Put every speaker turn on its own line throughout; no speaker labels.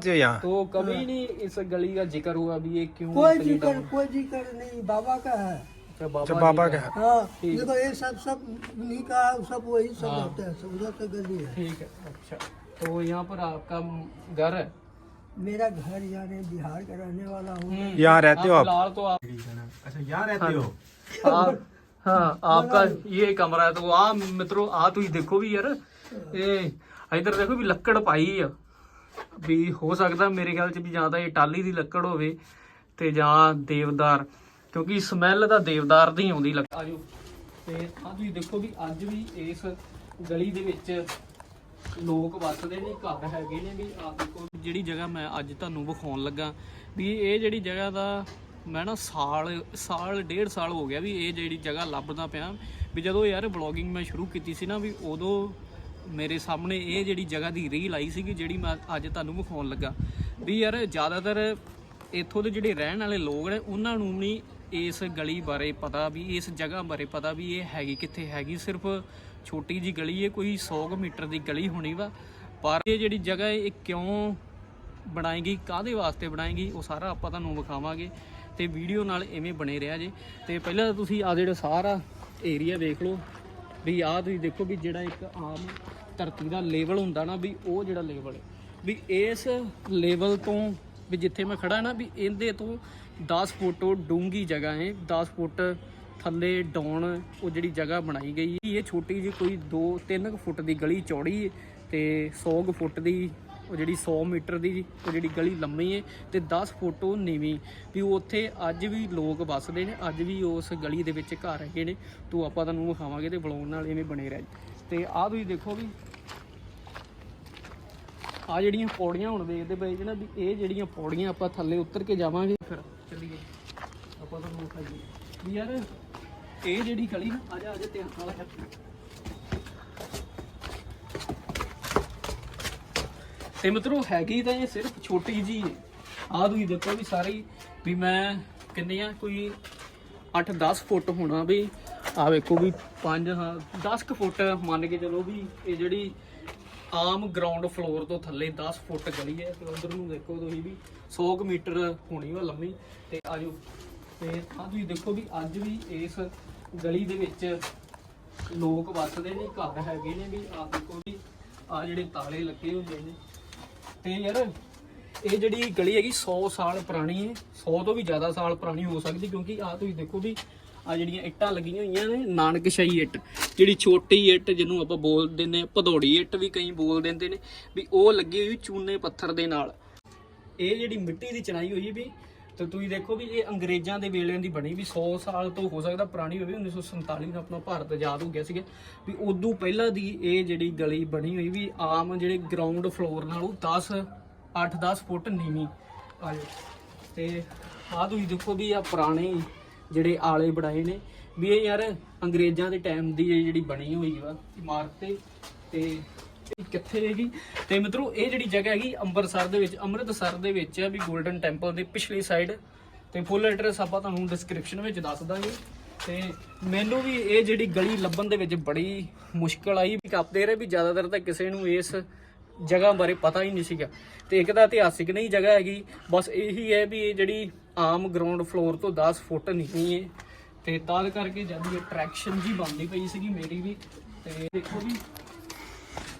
तो कभी नहीं इस गली का ज़िक्र हुआ अभी ये क्यों
कोई ज़िक्र कोई ज़िक्र नहीं बाबा का है।
अच्छा, बाबा अच्छा,
का। है।
हाँ देखो ये सब सब नहीं का सब वही सब
हाँ।
होते हैं सब उधर से गली है।
ठीक है अच्छा। तो यहाँ पर आपका घर है?
मेरा घर यार बिहार का रहने वाला हूँ
यहाँ रहते हो आप?
तो आप
अच्छा यहाँ रहते हो।
हाँ? तो हाँ।, हाँ आपका ये कमरा है तो आ मित्रों आ तुम तो देखो भी यार। ए इधर देखो भी लकड़ पाई है। ਵੀ ਹੋ ਸਕਦਾ ਮੇਰੇ ਖਿਆਲ ਚ ਵੀ ਜਾਂ ਤਾਂ ਇਹ ਟਾਲੀ ਦੀ ਲੱਕੜ ਹੋਵੇ ਤੇ ਜਾਂ ਦੇਵਦਾਰ, ਕਿਉਂਕਿ ਸਮੈਲ ਤਾਂ ਦੇਵਦਾਰ ਦੀ ਆਉਂਦੀ ਲੱਗ ਆਜੋ, ਤੇ ਆ ਤੁਸੀਂ ਦੇਖੋ ਵੀ ਅੱਜ ਵੀ ਇਸ ਗਲੀ ਦੇ ਵਿੱਚ ਲੋਕ ਵੱਸਦੇ ਨੇ, ਘਰ ਹੈਗੇ ਨੇ ਵੀ। ਆ ਦੇਖੋ ਜਿਹੜੀ ਜਗ੍ਹਾ ਮੈਂ ਅੱਜ ਤੁਹਾਨੂੰ ਵਿਖਾਉਣ ਲੱਗਾ, ਵੀ ਇਹ ਜਿਹੜੀ ਜਗ੍ਹਾ ਦਾ ਮੈਂ ਨਾ ਸਾਲ ਸਾਲ, ਡੇਢ ਸਾਲ ਹੋ ਗਿਆ ਵੀ ਇਹ ਜਿਹੜੀ ਜਗ੍ਹਾ ਲੱਭਦਾ ਪਿਆ। ਵੀ ਜਦੋਂ ਯਾਰ ਬਲੌਗਿੰਗ ਮੈਂ ਸ਼ੁਰੂ ਕੀਤੀ ਸੀ ਨਾ, ਵੀ ਉਦੋਂ ਮੇਰੇ ਸਾਹਮਣੇ ਇਹ ਜਿਹੜੀ ਜਗ੍ਹਾ ਦੀ ਰੀਲ ਆਈ ਸੀਗੀ, ਜਿਹੜੀ ਮੈਂ ਅੱਜ ਤੁਹਾਨੂੰ ਵਿਖਾਉਣ ਲੱਗਾ। ਵੀ ਯਾਰ ਜ਼ਿਆਦਾਤਰ ਇੱਥੋਂ ਦੇ ਜਿਹੜੇ ਰਹਿਣ ਵਾਲੇ ਲੋਕ ਨੇ, ਉਹਨਾਂ ਨੂੰ ਨਹੀਂ ਇਸ ਗਲੀ ਬਾਰੇ ਪਤਾ, ਵੀ ਇਸ ਜਗ੍ਹਾ ਬਾਰੇ ਪਤਾ ਵੀ ਇਹ ਹੈਗੀ ਕਿੱਥੇ ਹੈਗੀ। ਸਿਰਫ ਛੋਟੀ ਜੀ ਗਲੀ ਹੈ ਕੋਈ 100 ਕੁ ਮੀਟਰ ਦੀ ਗਲੀ ਹੋਣੀ ਵਾ। ਪਰ ਇਹ ਜਿਹੜੀ ਜਗ੍ਹਾ ਹੈ ਇਹ ਕਿਉਂ ਬਣਾਏਗੀ ਗਈ ਕਾਦੇ ਵਾਸਤੇ ਬਣਾਏਗੀ, ਉਹ ਸਾਰਾ ਆਪਾਂ ਤੁਹਾਨੂੰ ਵਿਖਾਵਾਂਗੇ। ਤੇ ਵੀਡੀਓ ਨਾਲ ਐਵੇਂ ਬਣੇ ਰਿਹਾ ਜੇ। ਤੇ ਪਹਿਲਾਂ ਤਾਂ ਤੁਸੀਂ ਆ ਜਿਹੜਾ ਸਾਰਾ ਏਰੀਆ ਵੇਖ ਲਓ ਵੀ ਆਹ ਤੁਸੀਂ ਦੇਖੋ ਵੀ ਜਿਹੜਾ ਇੱਕ ਆਮ ਧਰਤੀ ਦਾ ਲੈਵਲ ਹੁੰਦਾ ਨਾ ਵੀ ਉਹ ਜਿਹੜਾ ਲੈਵਲ ਹੈ। ਵੀ ਇਸ ਲੈਵਲ ਤੋਂ ਵੀ ਜਿੱਥੇ ਮੈਂ ਖੜਾ ਨਾ ਵੀ ਇਹਦੇ ਤੋਂ 10 ਫੁੱਟ ਡੂੰਗੀ ਜਗ੍ਹਾ ਹੈ 10 ਫੁੱਟ ਥੱਲੇ ਡਾਉਣ ਉਹ ਜਿਹੜੀ ਜਗ੍ਹਾ ਬਣਾਈ ਗਈ ਇਹ ਛੋਟੀ ਜਿਹੀ ਕੋਈ 2-3 ਫੁੱਟ ਦੀ ਗਲੀ ਚੌੜੀ ਹੈ ਤੇ 100 ਕੁ ਫੁੱਟ ਦੀ ਉਹ ਜਿਹੜੀ 100 ਮੀਟਰ ਦੀ ਉਹ ਜਿਹੜੀ ਗਲੀ ਲੰਮੀ ਹੈ ਤੇ 10 ਫੁੱਟ ਉਹ ਨੀਵੀਂ। ਵੀ ਉੱਥੇ ਅੱਜ ਵੀ ਲੋਕ ਵੱਸਦੇ ਨੇ ਅੱਜ ਵੀ ਉਸ ਗਲੀ ਦੇ ਵਿੱਚ ਘਰ ਹੈਗੇ ਨੇ। ਤੋ ਆਪਾਂ ਤੁਹਾਨੂੰ ਵਿਖਾਵਾਂਗੇ ਤੇ ਬਲੌਗ ਨਾਲ ਐਵੇਂ ਬਣੇ ਰਹਿ। ਤੇ ਆਹ ਤੁਸੀਂ ਦੇਖੋ ਵੀ ਆ ਜਿਹੜੀਆਂ ਪੌੜੀਆਂ ਹੁਣ ਦੇਖਦੇ ਪਏ ਜੇ ਨਾ ਵੀ ਇਹ ਜਿਹੜੀਆਂ ਪੌੜੀਆਂ ਆਪਾਂ ਥੱਲੇ ਉਤਰ ਕੇ ਜਾਵਾਂਗੇ। ਫਿਰ ਚੱਲੀਏ। ਆਪਾਂ ਤੁਹਾਨੂੰ ਵਿਖਾਈਏ। ਵੀ ਯਾਰ ਇਹ ਜਿਹੜੀ ਗਲੀ ਨਾ ਆ ਜਾ ਆ ਜਾ ਧਿਆਨ ਨਾਲ। ਤੇ ਮਿੱਤਰੋ ਹੈਗੀ ਤਾਂ ਇਹ ਸਿਰਫ ਛੋਟੀ ਜੀ ਹੈ। ਆਹ ਤੁਸੀਂ ਦੇਖੋ ਵੀ ਸਾਰੀ ਵੀ ਮੈਂ ਕਿੰਨੇ ਆ ਕੋਈ 8-10 ਫੁੱਟ ਹੋਣਾ ਵੀ ਆ ਵੇਖੋ ਵੀ 5 ਹਾਂ 10 ਕੁ ਫੁੱਟ ਮੰਨ ਕੇ ਚਲੋ ਵੀ ਇਹ ਜਿਹੜੀ ਆਮ ਗਰਾਊਂਡ ਫਲੋਰ ਤੋਂ ਥੱਲੇ 10 ਫੁੱਟ ਗਲੀ ਹੈ ਤੇ ਉਧਰ ਨੂੰ ਦੇਖੋ ਤੁਸੀਂ ਵੀ 100 ਕੁ ਮੀਟਰ ਹੋਣੀ ਵਾ ਲੰਮੀ ਤੇ ਆਜੋ। ਤੇ ਆ ਤੁਸੀਂ ਦੇਖੋ ਵੀ ਅੱਜ ਵੀ ਇਸ ਗਲੀ ਦੇ ਵਿੱਚ ਲੋਕ ਵੱਸਦੇ ਨੇ, ਘਰ ਹੈਗੇ ਨੇ ਵੀ ਆ ਦੇਖੋ ਵੀ ਆ ਜਿਹੜੇ ਤਾਲੇ ਲੱਗੇ ਹੁੰਦੇ ਨੇ। ਤੇ ਯਾਰ। ਇਹ ਜਿਹੜੀ ਗਲੀ ਹੈਗੀ 100 ਸਾਲ ਪੁਰਾਣੀ ਹੈ। 100 ਤੋਂ ਵੀ ਜ਼ਿਆਦਾ ਸਾਲ ਪੁਰਾਣੀ ਹੋ ਸਕਦੀ, ਕਿਉਂਕਿ ਆ ਤੁਸੀਂ ਦੇਖੋ ਵੀ ਆ ਜਿਹੜੀਆਂ ਇੱਟਾਂ ਲੱਗੀਆਂ ਹੋਈਆਂ ਨੇ ਨਾਨਕਸ਼ਾਹੀ ਇੱਟ। ਜਿਹੜੀ ਛੋਟੀ ਇੱਟ ਜਿਹਨੂੰ ਆਪਾਂ ਬੋਲਦੇ ਨੇ ਭਦੌੜੀ ਇੱਟ ਵੀ ਕਈ ਬੋਲ ਦਿੰਦੇ ਨੇ, ਵੀ ਉਹ ਲੱਗੀ ਹੋਈ ਚੂਨੇ ਪੱਥਰ ਦੇ ਨਾਲ। ਇਹ ਜਿਹੜੀ ਮਿੱਟੀ ਦੀ ਚਣਾਈ ਹੋਈ ਵੀ ਤੇ ਤੁਸੀਂ ਦੇਖੋ ਵੀ ਇਹ ਅੰਗਰੇਜ਼ਾਂ ਦੇ ਵੇਲੇ ਦੀ ਬਣੀ ਵੀ 100 ਸਾਲ ਤੋਂ ਹੋ ਸਕਦਾ ਪੁਰਾਣੀ ਹੋਵੇ 1947 ਨੂੰ ਆਪਣਾ ਭਾਰਤ ਆਜ਼ਾਦ ਹੋ ਗਿਆ ਸੀਗਾ। ਵੀ ਉਦੋਂ ਪਹਿਲਾਂ ਦੀ ਇਹ ਜਿਹੜੀ ਗਲੀ ਬਣੀ ਹੋਈ ਵੀ ਆਮ ਜਿਹੜੇ ਗਰਾਊਂਡ ਫਲੋਰ ਨਾਲੋਂ 10 8-10 ਫੁੱਟ ਨੀਵੀਂ ਆ ਜਾਓ ਤੇ ਆਹ ਤੁਸੀਂ ਦੇਖੋ ਵੀ ਆ ਪੁਰਾਣੇ ਜਿਹੜੇ ਆਲੇ ਬਣਾਏ ਨੇ, ਵੀ ਇਹ ਯਾਰ ਅੰਗਰੇਜ਼ਾਂ ਦੇ ਟਾਈਮ ਦੀ ਇਹ ਜਿਹੜੀ ਬਣੀ ਹੋਈ ਵਾ ਇਮਾਰਤ ਤੇ ਤੇ ਕਿੱਥੇ ਹੈਗੀ ਤੇ ਮਿੱਤਰੋ, ਇਹ ਜਿਹੜੀ ਜਗ੍ਹਾ ਹੈਗੀ ਅੰਮ੍ਰਿਤਸਰ ਦੇ ਵਿੱਚ, ਅੰਮ੍ਰਿਤਸਰ ਦੇ ਵਿੱਚ ਹੈ ਵੀ 골ਡਨ ਟੈਂਪਲ ਦੇ ਪਿਛਲੀ ਸਾਈਡ ਤੇ ਫੁੱਲ ਐਡਰੈਸ ਆਪਾਂ ਤੁਹਾਨੂੰ ਡਿਸਕ੍ਰਿਪਸ਼ਨ ਵਿੱਚ ਦੱਸ ਦਾਂਗੇ। ਤੇ ਮੈਨੂੰ ਵੀ ਇਹ ਜਿਹੜੀ ਗਲੀ ਲੱਭਣ ਦੇ ਵਿੱਚ ਬੜੀ ਮੁਸ਼ਕਲ ਆਈ। ਵੀ ਕੱਪਦੇ ਰਹੇ ਵੀ ਜ਼ਿਆਦਾਤਰ ਤਾਂ ਕਿਸੇ ਨੂੰ ਇਸ ਜਗ੍ਹਾ ਬਾਰੇ ਪਤਾ ਹੀ ਨਹੀਂ ਸੀਗਾ। ਤੇ ਇੱਕ ਤਾਂ ਇਤਿਹਾਸਿਕ ਨਹੀਂ ਜਗ੍ਹਾ ਹੈਗੀ। ਬਸ ਇਹੀ ਹੈ ਵੀ ਇਹ ਜਿਹੜੀ ਆਮ ਗਰਾਊਂਡ ਫਲੋਰ ਤੋਂ 10 ਫੁੱਟ ਨਹੀਂ ਹੈ ਤੇ ਤਾਂ ਕਰਕੇ ਜਦ ਵੀ ਅਟਰੈਕਸ਼ਨ ਜੀ ਬਣਦੀ ਪਈ ਸੀਗੀ ਮੇਰੀ ਵੀ। ਤੇ ਦੇਖੋ ਵੀ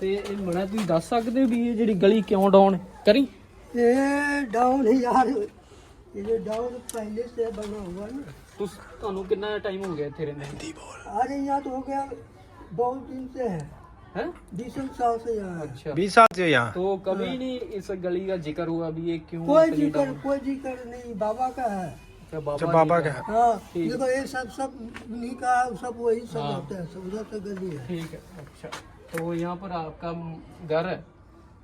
ਤੇ ਇਹ ਮਣਾ ਤੁਸੀਂ ਦੱਸ ਸਕਦੇ ਹੋ ਵੀ ਇਹ ਜਿਹੜੀ ਗਲੀ ਕਿਉਂ ਡਾਊਨ ਕਰੀ
ये डाउन है यार ये जो डाउन पहले से बना हुआ ना
ਤੁਸ ਤੁਹਾਨੂੰ ਕਿੰਨਾ ਟਾਈਮ ਹੋ ਗਿਆ ਇੱਥੇ ਰਹਿੰਦੇ
हिंदी बोल
अरे यहाँ तो हो गया बहुत दिन से है
है
बीस साल से यहाँ है।
अच्छा
बीस साल से यहाँ
तो कभी नहीं इस गली का जिक्र हुआ भी ये क्यों
कोई
इतनी
जिक्र
down-
कोई जिक्र नहीं बाबा का है
अच्छा
जब
बाबा
बाबा
जी
का है
हाँ
ठीक।
देखो ये सब सब उन्हीं का सब वही सब
हाँ।
होते हैं सब उधर से गली है
ठीक है अच्छा तो यहाँ पर आपका घर है?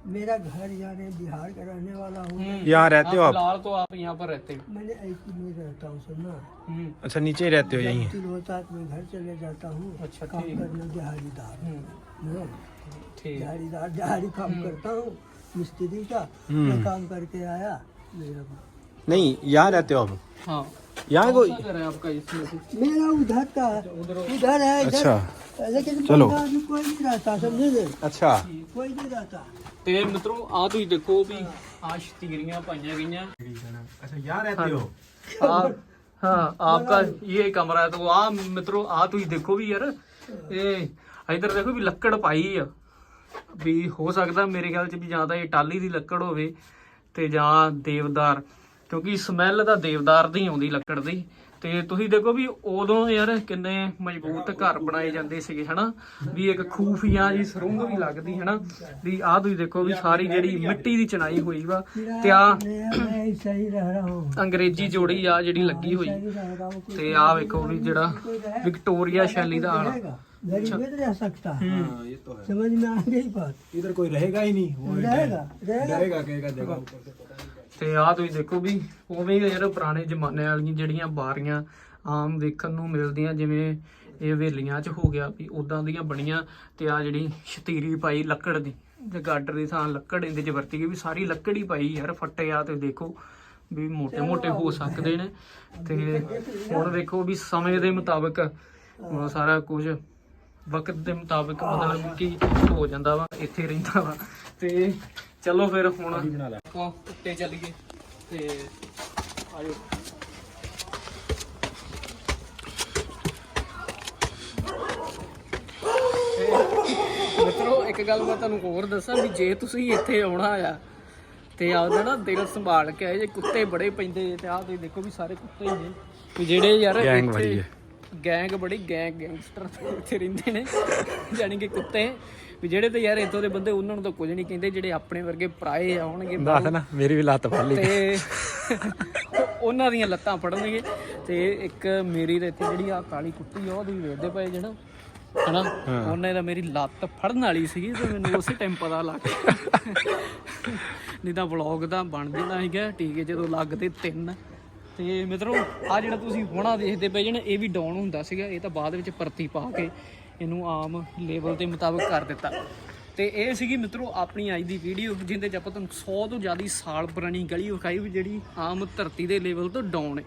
मेरा घर यहाँ बिहार का रहने वाला हूँ।
यहाँ रहते हो आप
फ़िलहाल तो आप यहाँ पर रहते हो।
मैंने ऐसी में रहता हूँ सुनना
हम्म,
अच्छा नीचे ही रहते हो यहीं?
होता है तो मैं घर चले जाता हूँ।
अच्छा,
काम। करना दिहाड़ीदार।
हम्म,
दिहाड़ीदार दिहाड़ी काम करता हूँ मिस्त्री का।
हम्म।
मैं काम करके आया मेरा
नहीं यहाँ रहते हो आप
हाँ
यहाँ
कौन
कोई
सा घर है आपका इसमें से?
मेरा उधर का
उधर
उधर है इधर
अच्छा
लेकिन
चलो।
बंदा अभी कोई नहीं रहता समझे नहीं?
अच्छा
कोई नहीं रहता
ਤੇ ਮਿੱਤਰੋ ਆ ਤੁਸੀਂ ਦੇਖੋ ਵੀ ਆ ਸ਼ਤੀਰੀਆਂ ਪਾਈਆਂ ਗਈਆਂ
अच्छा यहाँ रहते हो
आप हाँ आपका ये कमरा है तो आ मित्रों आ ਤੁਸੀਂ ਦੇਖੋ ਵੀ ਯਾਰ ਇਹ ਇਧਰ ਦੇਖੋ ਵੀ ਲੱਕੜ ਪਾਈ ਆ ਵੀ ਹੋ ਸਕਦਾ ਮੇਰੇ ਖਿਆਲ ਚ ਵੀ ਜਾਂ ਤਾਂ ਇਹ ਟਾਲੀ ਦੀ ਲੱਕੜ ਹੋਵੇ ਤੇ ਜਾਂ ਦੇਵਦਾਰ ਕਿਉਂਕਿ ਸਮੈਲ ਤਾਂ ਦੇਵਦਾਰ ਦੀ ਆਉਂਦੀ ਲੱਕੜ ਦੀ ਤੇ ਤੁਸੀਂ ਦੇਖੋ ਵੀ ਉਦੋਂ ਯਾਰ ਕਿੰਨੇ ਮਜ਼ਬੂਤ ਘਰ ਬਣਾਏ ਜਾਂਦੇ ਸੀਗੇ ਹਨਾ ਵੀ ਇੱਕ ਖੂਫੀਆ ਜੀ ਸਰੁੰਗ ਵੀ ਲੱਗਦੀ ਹਨਾ ਵੀ ਆਹ ਤੁਸੀਂ ਦੇਖੋ ਵੀ ਸਾਰੀ ਜਿਹੜੀ ਮਿੱਟੀ ਦੀ ਚਣਾਈ ਹੋਈ ਵਾ ਤੇ ਆ
मैं मैं ऐसा ही रह रहा हूँ
ਅੰਗਰੇਜ਼ੀ ਜੋੜੀ ਆ ਜਿਹੜੀ ਲੱਗੀ ਹੋਈ
ऐसा ही रह रहा हूँ
ਤੇ ਆ ਵੇਖੋ ਵੀ ਜਿਹੜਾ ਵਿਕਟੋਰੀਆ ਸ਼ੈਲੀ ਦਾ ਆਲਾ
रहेगा गरीब में रह सकता है
हाँ ये तो है
समझ में आ गई बात
इधर कोई रहेगा ही नहीं वो
रहेगा रहेगा
डरेगा कहेगा देखो
ਤੇ ਆਹ ਤੁਸੀਂ ਦੇਖੋ ਵੀ ਉਵੇਂ ਹੀ ਯਾਰ ਪੁਰਾਣੇ ਜ਼ਮਾਨੇ ਵਾਲੀਆਂ ਜਿਹੜੀਆਂ ਬਾਰੀਆਂ ਆਮ ਵੇਖਣ ਨੂੰ ਮਿਲਦੀਆਂ, ਜਿਵੇਂ ਇਹ ਹਵੇਲੀਆਂ 'ਚ ਹੋ ਗਿਆ ਵੀ ਉਦਾਂ ਦੀਆਂ ਬਣੀਆਂ ਤੇ ਆ ਜਿਹੜੀ ਸ਼ਤੀਰੀ ਪਾਈ ਲੱਕੜ ਦੀ, ਤੇ ਗਾਡਰ ਦੀ ਥਾਂ ਲੱਕੜ ਇਹਦੇ 'ਚ ਵਰਤੀ ਗਈ ਵੀ ਸਾਰੀ ਲੱਕੜ ਹੀ ਪਾਈ ਯਾਰ ਫੱਟੇ ਆ ਤੇ ਦੇਖੋ ਵੀ ਮੋٹے-ਮੋٹے ਹੋ ਸਕਦੇ ਨੇ। ਤੇ ਹੁਣ ਦੇਖੋ ਵੀ ਸਮੇਂ ਦੇ ਮੁਤਾਬਕ ਸਾਰਾ ਕੁਝ ਵਕਤ ਦੇ ਮੁਤਾਬਕ ਮਤਲਬ ਕਿ ਹੋ ਜਾਂਦਾ ਵਾ, ਇੱਥੇ ਰਹਿੰਦਾ ਵਾ। ਤੇ ਚਲੋ ਫਿਰ ਹੁਣ ਆਪਾਂ ਉੱਤੇ ਚੱਲੀਏ ਤੇ ਆਜੋ। ਮਿੱਤਰੋ ਇੱਕ ਗੱਲ ਮੈਂ ਤੁਹਾਨੂੰ ਹੋਰ ਦੱਸਾਂ ਵੀ ਜੇ ਤੁਸੀਂ ਇੱਥੇ ਆਉਣਾ ਆ ਤੇ ਆਪਦਾ ਨਾ ਦਿਲ ਸੰਭਾਲ ਕੇ ਆਏ ਜੇ ਕੁੱਤੇ ਬੜੇ ਪੈਂਦੇ ਤੇ ਆਹ ਤੁਸੀਂ ਦੇਖੋ ਵੀ ਸਾਰੇ ਕੁੱਤੇ ਹੀ ਨੇ। ਵੀ ਜਿਹੜੇ ਯਾਰ ਇੱਥੇ-। ਗੈਂਗ ਬੜੀ ਗੈਂਗ ਗੈਂਗਸਟਰ ਇੱਥੇ ਰਹਿੰਦੇ ਨੇ। ਯਾਨੀ ਕਿ ਕੁੱਤੇ। ਵੀ ਜਿਹੜੇ ਤੇ ਯਾਰ ਇੱਥੋਂ ਦੇ ਬੰਦੇ ਉਹਨਾਂ ਨੂੰ ਤਾਂ ਕੁਝ ਨਹੀਂ ਕਹਿੰਦੇ। ਜਿਹੜੇ ਆਪਣੇ ਵਰਗੇ ਪਰਾਏ ਆਉਣਗੇ
ਦੱਸ ਨਾ ਮੇਰੀ ਵੀ ਲੱਤ ਫੜ ਲਈ।
ਤੇ ਉਹਨਾਂ ਦੀਆਂ ਲੱਤਾਂ ਫੜਨਗੇ। ਤੇ ਇੱਕ ਮੇਰੀ ਤੇ ਇੱਥੇ ਜਿਹੜੀ ਆ ਕਾਲੀ ਕੁੱਤੀ ਆ ਉਹ ਤੁਸੀਂ ਵੇਖਦੇ ਪਏ ਜਿਹੜਾ ਹਨਾ? ਉਹਨੇ ਤਾਂ ਮੇਰੀ ਲੱਤ ਫੜਨ ਵਾਲੀ ਸੀਗੀ ਤੇ ਮੈਨੂੰ ਉਸੇ ਟਾਈਮ ਪਤਾ ਲੱਗ ਗਿਆ। ਨਹੀਂ ਤਾਂ ਵਲੌਗ ਤਾਂ ਬਣ ਜਾਂਦਾ ਸੀਗਾ। ਠੀਕ ਹੈ ਜਦੋਂ ਲੱਗਦੇ ਤਿੰਨ। ਤੇ ਮਿੱਤਰੋ ਆ ਜਿਹੜਾ ਤੁਸੀਂ ਹੁਣਾ ਦੇਖਦੇ ਪਏ ਜਣ ਇਹ ਵੀ ਡਾਊਨ ਹੁੰਦਾ ਸੀਗਾ, ਇਹ ਤਾਂ ਬਾਅਦ ਵਿੱਚ ਪਰਤੀ ਪਾ ਕੇ ਇਹਨੂੰ ਆਮ ਲੈਵਲ ਦੇ ਮੁਤਾਬਕ ਕਰ ਦਿੱਤਾ। ਤੇ ਇਹ ਸੀਗੀ ਮਿੱਤਰੋ, ਆਪਣੀ ਅੱਜ ਦੀ ਵੀਡੀਓ ਜਿੰਦੇ ਚ ਆਪਾਂ ਤੁਹਾਨੂੰ 100 ਤੋਂ ਜ਼ਿਆਦਾ ਸਾਲ ਪੁਰਾਣੀ ਗਲੀ ਵਿਖਾਈ, ਵੀ ਜਿਹੜੀ ਆਮ ਧਰਤੀ ਦੇ ਲੈਵਲ ਤੋਂ ਡਾਊਨ ਹੈ।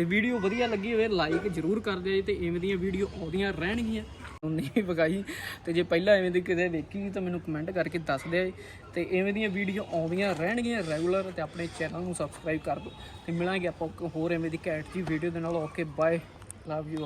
ਤੇ ਵੀਡੀਓ ਵਧੀਆ ਲੱਗੀ ਹੋਵੇ ਲਾਈਕ ਜ਼ਰੂਰ ਕਰ ਦਿਓ ਜੀ ਤੇ ਇਵੇਂ ਦੀਆਂ ਵੀਡੀਓ ਆਉਂਦੀਆਂ ਰਹਿਣਗੀਆਂ। ਨਹੀਂ ਵਿਖਾਈ ਤੇ ਜੇ ਪਹਿਲਾਂ ਐਵੇਂ ਦੀ ਕਿਤੇ ਦੇਖੀ ਤਾਂ ਮੈਨੂੰ ਕਮੈਂਟ ਕਰਕੇ ਦੱਸ ਦਿਓ ਜੀ। ਤੇ ਐਵੇਂ ਦੀਆਂ ਵੀਡੀਓ ਆਉਂਦੀਆਂ ਰਹਿਣਗੀਆਂ ਰੈਗੂਲਰ ਤੇ ਆਪਣੇ ਚੈਨਲ ਨੂੰ ਸਬਸਕ੍ਰਾਈਬ ਕਰ ਦਿਓ। ਤੇ ਮਿਲਾਂਗੇ ਆਪਾਂ ਹੋਰ ਐਵੇਂ ਦੀ ਕੈਟ ਜੀ ਵੀਡੀਓ ਦੇ ਨਾਲ। Okay bye love you